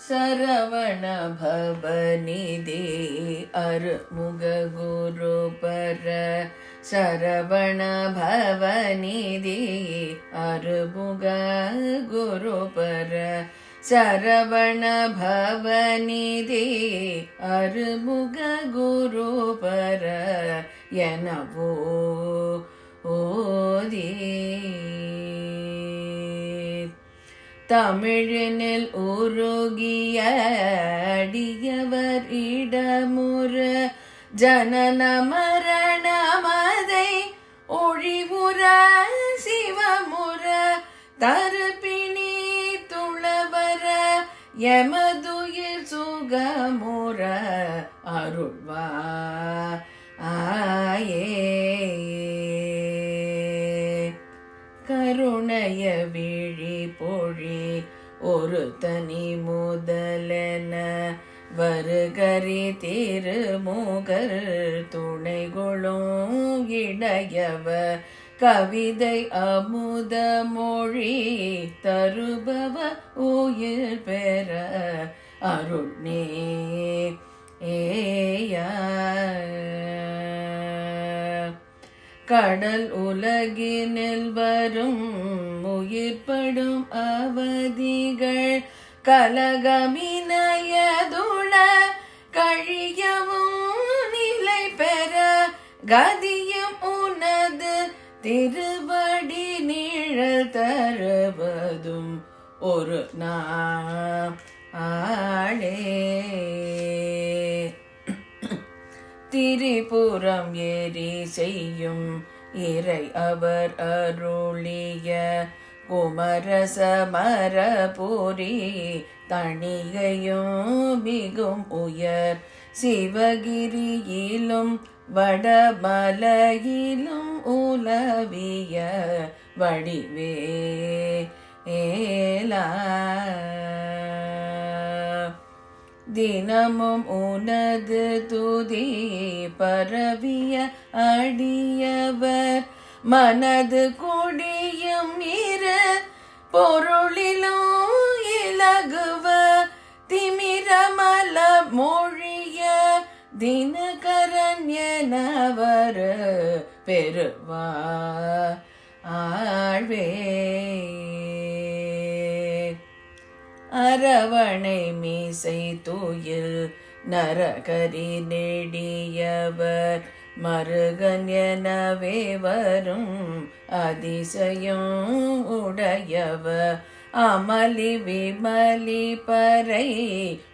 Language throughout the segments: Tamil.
சரவண பவநிதி அருமுக குரு பர சரவண பவநிதி அருமுக குரு பர சரவண பவநிதி அருமுக குரு பர எனவோ ஓதே. தமிழனில் உருகிய அடியவர் இடமுற ஜனன மரணமதை ஒழிவுற சிவமுற தருப்பிணி துளவர எமதுயிர் சுகமுற அருள்வா. ஆயே. கருணைய விழி ஒரு தனி முதலென வருகரி திருமுகர் துணைகொளும் இடையவ கவிதை அமுத மொழி தருபவ உயிர் பெற அருணே ஏயா. கடல் உலகினில் வரும் உயிர்படும் அவதிகள். கலகமினயதுள கழியவும் நிலை பெற கதியும் உனது திருவடி நிழல் தருவதும் ஒரு நாளே திரிபுரம் ஏறி செய்யும் இறை அவர் அருளிய குமரச மரபுரி தணிகையும் மிகும் உயர் சிவகிரியிலும் வடமலையிலும் உலவிய வடிவே ஏலா தினமும் உனது துதி பரவிய அடியவர். மனது கொடியும் இரு பொருளிலும் இலகுவ. திமிரமல மொழிய தினகரன் எனவர் பெறுவா நரகரி நெடியவர் மருகன் எனவே வரும் அதிசயம் உடையவர். அமளி விமலி பறை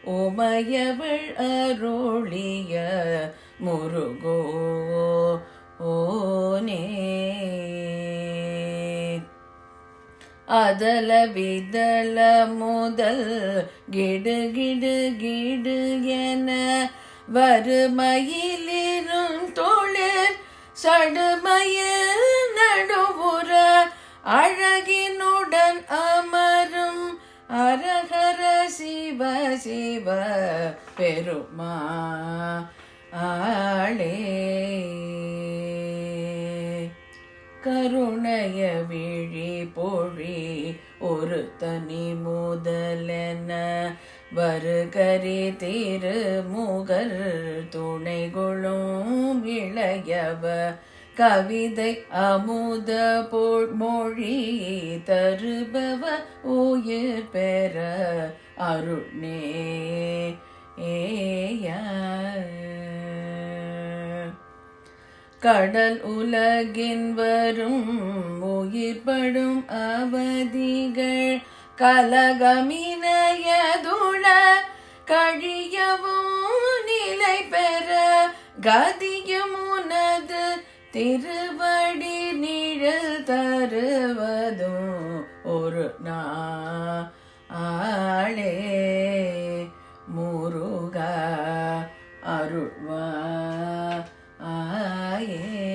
உமையவள் அருளிய முருகோ. அதல விதல முதல் கிடு கிடு கிடு என வறுமையிலிரும் தொழில் சடுமையில் நடுவுற அழகினுடன் அமரும் அரகர சிவ சிவ பெருமா ஆளே கருணைய விழி பொழி ஒரு தனி முதலென வருகரி திருமுகர். துணைகொளும் இளையவ கவிதை அமுத மொழி தருபவ உயிர் பெற அருணே ஏயா கடல் உலகின் வரும் உயிர்படும் அவதிகள் கலகமினயதுள கழியவும் நிலை பெற கதியமுனது திருவடி நிழல் தருவதும் ஒரு நாளே. முருகா அருள்வா ஆ 哎耶